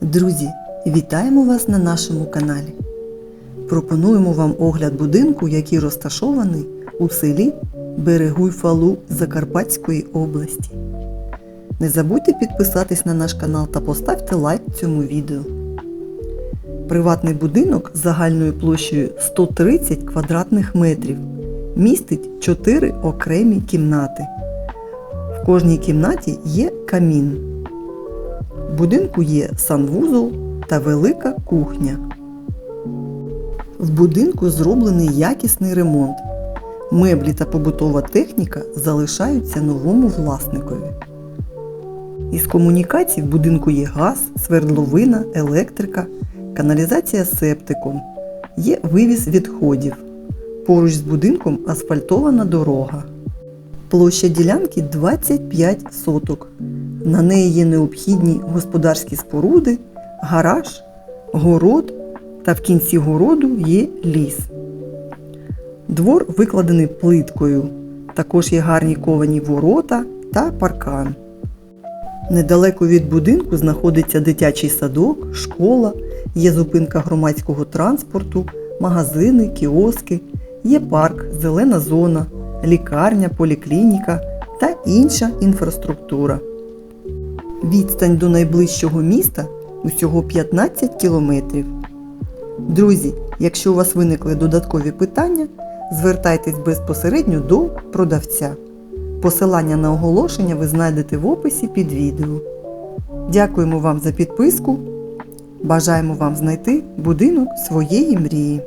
Друзі, вітаємо вас на нашому каналі. Пропонуємо вам огляд будинку, який розташований у селі Берегуй-Фалу Закарпатської області. Не забудьте підписатись на наш канал та поставте лайк цьому відео. Приватний будинок з загальною площею 130 квадратних метрів містить 4 окремі кімнати. В кожній кімнаті є камін. В будинку є санвузол та велика кухня. В будинку зроблений якісний ремонт. Меблі та побутова техніка залишаються новому власникові. Із комунікацій в будинку є газ, свердловина, електрика, каналізація септиком. Є вивіз відходів. Поруч з будинком асфальтована дорога. Площа ділянки 25 соток. На неї є необхідні господарські споруди, гараж, город та в кінці городу є ліс. Двор викладений плиткою. Також є гарні ковані ворота та паркан. Недалеко від будинку знаходиться дитячий садок, школа, є зупинка громадського транспорту, магазини, кіоски, є парк, зелена зона, лікарня, поліклініка та інша інфраструктура. Відстань до найближчого міста усього 15 кілометрів. Друзі, якщо у вас виникли додаткові питання, звертайтесь безпосередньо до продавця. Посилання на оголошення ви знайдете в описі під відео. Дякуємо вам за підписку. Бажаємо вам знайти будинок своєї мрії.